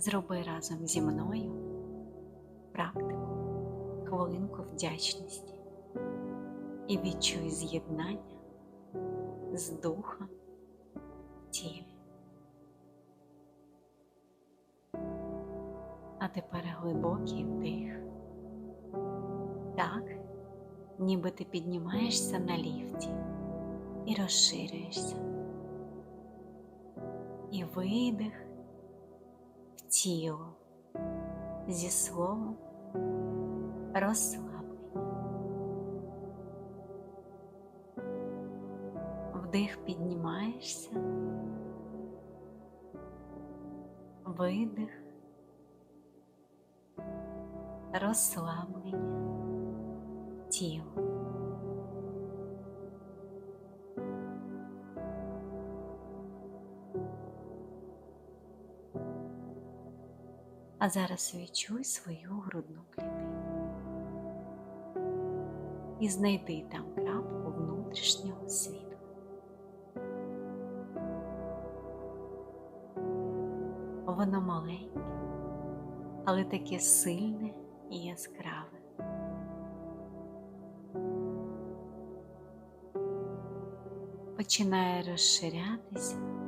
Зроби разом зі мною практику хвилинку вдячності і відчуй з'єднання з духом тілі. А тепер глибокий вдих. Так, ніби ти піднімаєшся на ліфті і розширюєшся. І видих тіло зі словом розслаблення. Вдих піднімаєшся, видих, розслаблення тіла. А зараз відчуй свою грудну клітину і знайди там крапку внутрішнього світу. Воно маленьке, але таке сильне і яскраве. Починає розширятися.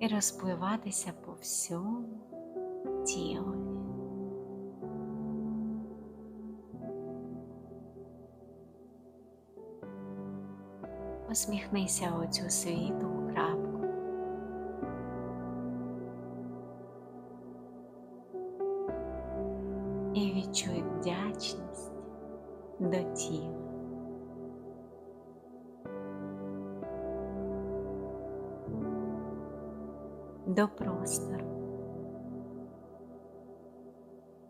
І розпливатися по всьому тілові. Посміхнися оцю світлу крапку. І відчуй вдячність до тіла. До простору,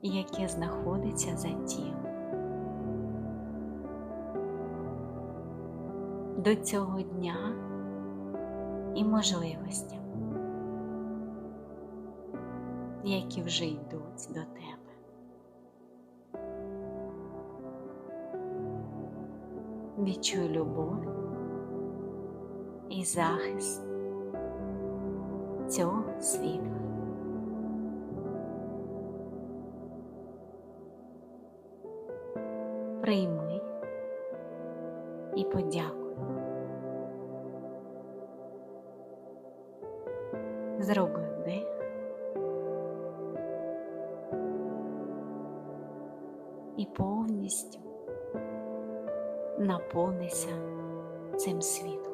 яке знаходиться за тілом. До цього дня і можливостям, які вже йдуть до тебе. Відчуй любов і захист цього світла. Прийми і подякуй. Зроби вдих. І повністю наповнися цим світом.